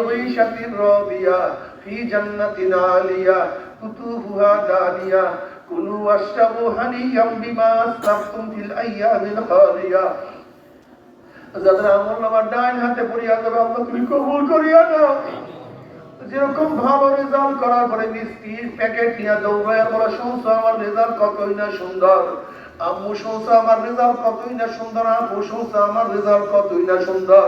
عيشة راضية في جنة عالية قطوفها دانية كلوا واشربوا هنيئا بما أسلفتم في الأيام الخالية যাদের আমল নামার ডাইন হাতে পড়িয়া যাবে আল্লাহ তুমি কবুল করিয়া নাও যেরকম ভালো রেজাল্ট করার পরে মিষ্টির প্যাকেট নিয়ে দৌড়ায় বলে শুনছো আমার রেজাল্ট কতই না সুন্দর আম্মু শুনছো আমার রেজাল্ট কতই না সুন্দর আম্মু শুনছো আমার রেজাল্ট কতই না সুন্দর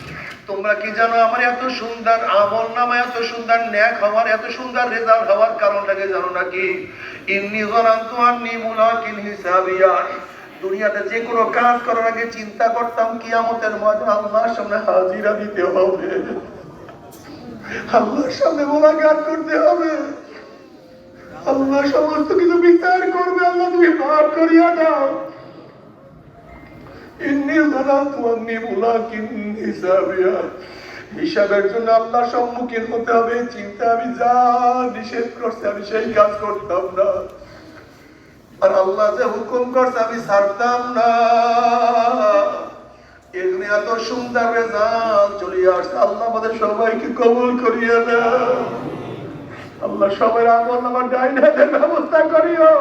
তোমরা কি জানো আমার এত সুন্দর আমল নামা, এত সুন্দর ন্যাক হওয়ার, এত সুন্দর রেজাল্ট হওয়ার কারণটাকে জানো নাকি? ইন্নি জানান্তু আন্নি মুলাকিন হিসাবিয়া। দুনিয়াতে যে কোনো কাজ করার আগে চিন্তা করতাম, কিয়ামতের মধ্যে আল্লাহর সামনে হাজিরা দিতে হবে। আল্লাহর সামনে মোলাকাত করতে হবে। আল্লাহ সমস্ত কিছু বিচার করবে, আল্লাহ তুমি মাফ করিয়া দাও। ইন্নি জানাতু আন্নি মুলাকিন হিসাবিয়া হিসাবের জন্য আল্লাহ সম্মুখীন হতে হবে চিন্তা আমি যা নিষেধ করছে আমি সেই কাজ করতাম না আর আল্লাহ যে হুকুম করছে আমি ছাড়তাম না এগুলি এত সুন্দর রেজাল্ট চলে আসছে আল্লাহ আমাদের সবাইকে কবুল করিয়া দাও আল্লাহ সবাই আমল আমার ডাইন ব্যবস্থা করিও।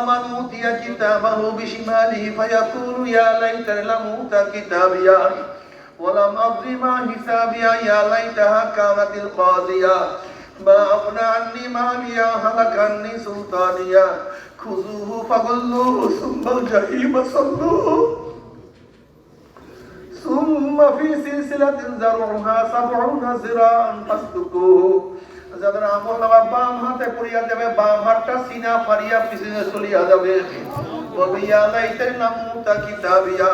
من أوتي كتابه بشماله فيقول يا ليتني لم أوت كتابيا ولم أدر ما حسابيا يا ليتها كانت القاضية ما أغنى عني ماليا هلك عني سلطانيا خذوه فغلوه ثم الجحيم صلوه ثم في سلسلة زرعها سبعون ذراعا فاسلكوه যাদের আমল নামা বাম হাতে পড়িয়া যাবে, বাম হাতটা সিনা ফারিয়া পিছনে চলিয়া যাবে। নাম কিতাবিয়া।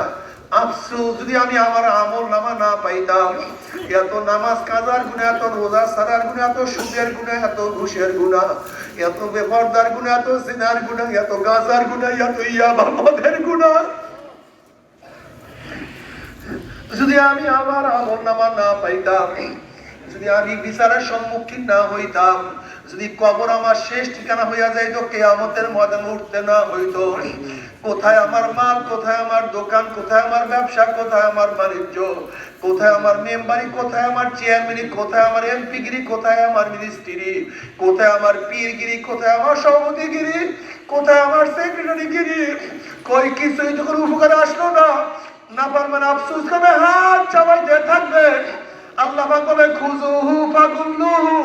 আফসোস, যদি আমি আমার আমল নামা না পাইতাম, এত নামাজ কাজার এত রোজা সারার এত সুদের এত ঘুষের গুণা, এত এত সিনার গুণা, এত গাজার গুণা, এত গুণা। যদি আমি আমার আমল নামা না পাইতাম যদি আমি বিচারের সম্মুখীন না হইতাম যদি কবর আমার শেষ ঠিকানা হইয়া যাইত কেয়ামতের ময়দান উঠতে না হইতো কোথায় আমার মাল কোথায় আমার দোকান কোথায় আমার ব্যবসা কোথায় আমার বাণিজ্য কোথায় আমার মেম্বারি কোথায় আমার চেয়ারম্যানি কোথায় আমার এমপিগিরি কোথায় আমার মিনিস্ট্রি কোথায় আমার পীরগিরি কোথায় আমার সভাপতিগিরি কোথায় আমার সেক্রেটারিগিরি কই কিছুই উপকারে আসলো না না পারবেন আফসোস করবে হাত চাবাইতে থাকবে আল্লাহ বলে খুজুহু ফাগুল্লুহু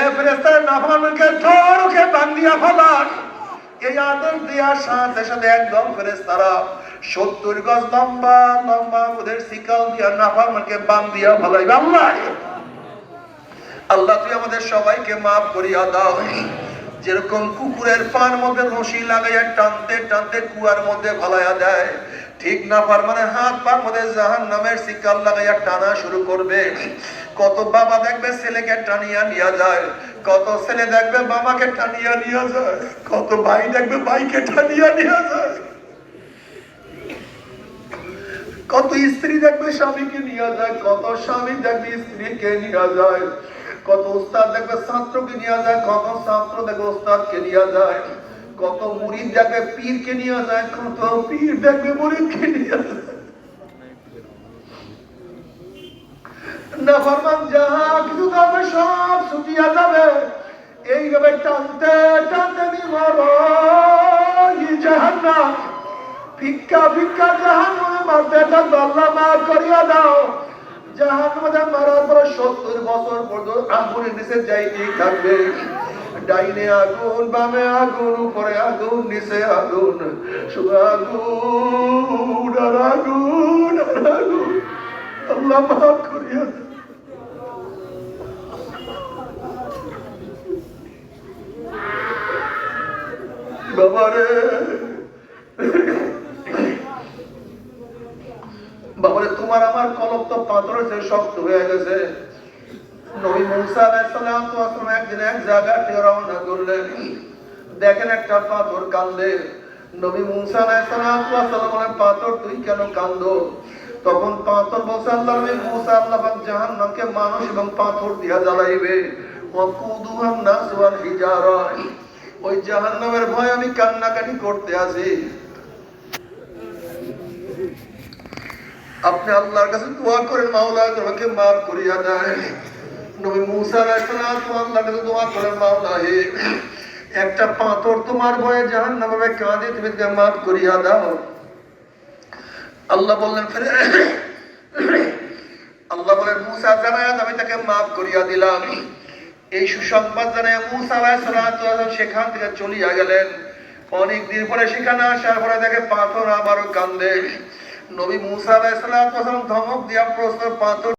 এ ফেরেশতার নাফরমানকে ধরকে বান্দিয়া ফেলান। এই আদেশ দেওয়ার সাথে সাথে একদম ফেরেশতারা সত্তর গজ লম্বা লম্বা ওদের শিকাল দিয়া নাফরমানকে বান্দিয়া ফেলাইবে। আল্লাহ! আল্লাহ, তুই আমাদের সবাইকে মাফ করিয়া দাও। যেরকম কুকুরের পান মধ্যে রশি লাগাইয়া টানতে টানতে কুয়ার মধ্যে ফলাইয়া দেয় ঠিক না পার মানে হাত পার মধ্যে জাহান নামের শিকাল লাগাইয়া টানা শুরু করবে। কত বাবা দেখবে ছেলেকে টানিয়া নিয়ে যায়, কত ছেলে দেখবে বাবাকে টানিয়া নিয়ে যায়, কত ভাই দেখবে ভাইকে টানিয়া নিয়ে যায়। কত স্ত্রী দেখবে স্বামীকে নিয়ে যায়, কত স্বামী দেখবে স্ত্রীকে নিয়ে যায়, কত উস্তাদ দেখবে ছাত্রকে নিয়ে যায়, কত ছাত্র দেখবে উস্তাদকে নিয়ে যায়। কত মুরিদ দেখবে পীরকে নিয়ে যায়, কত পীর দেখবে মুরিদকে নিয়ে যায়। নাফরমান যাহা কিছু করবে সব ছুটিয়া যাবে। এইভাবে টানতে টানতে ভিক্ষা ভিক্ষা জাহান্নামে মারতে করিয়া দাও। জাহান্নামে মারার পর সত্তর বছর পর্যন্ত আগুনের নিচে যাইতেই থাকবে। ডাইনে আগুন, বামে আগুন, উপরে আগুন, নিচে আগুন। আগুন আর আগুন আল্লাহ মাফ করিয়া বাবারে। বাবারে, তোমার আমার কলক তো পাথরের শক্ত হয়ে গেছে। নবী মুসা আলাইহিস সালাম তো আসলে একদিন এক জায়গা থেকে রওনা করলেন। দেখেন একটা পাথর কান্দে। নবী মুসা আলাইহিস সালাম তো আসলে বলেন, পাথর, তুই কেন কান্দো? তখন পাথর বলছে, আল্লাহ নবী মুসা আল্লাহ পাক জাহান্নামকে মানুষ এবং পাথর দিয়া জ্বালাইবে। ওয়াকুদুহান নাস ওয়াল হিজারা। ওই জাহান্নামের ভয় আমি কান্নাকাটি করতে আছি আপনি আল্লাহর কাছে দোয়া করেন মাওলা তোমাকে মাফ করিয়া দেয় নবী মুসা দোয়া করেন একটা পাথর তোমার কাঁদে তুমি তাকে করিয়া দাও। আল্লাহ বললেন আল্লাহ বলেন, মুসা আমি তাকে করিয়া দিলাম। এই সুসংবাদ জানায় মুসা সেখান থেকে চলিয়া গেলেন। অনেক দিন পরে সেখানে আসার পরে দেখে পাথর আবারও কান্দে। নবী মুসা সালাম ধমক দিয়া প্রশ্ন, পাথর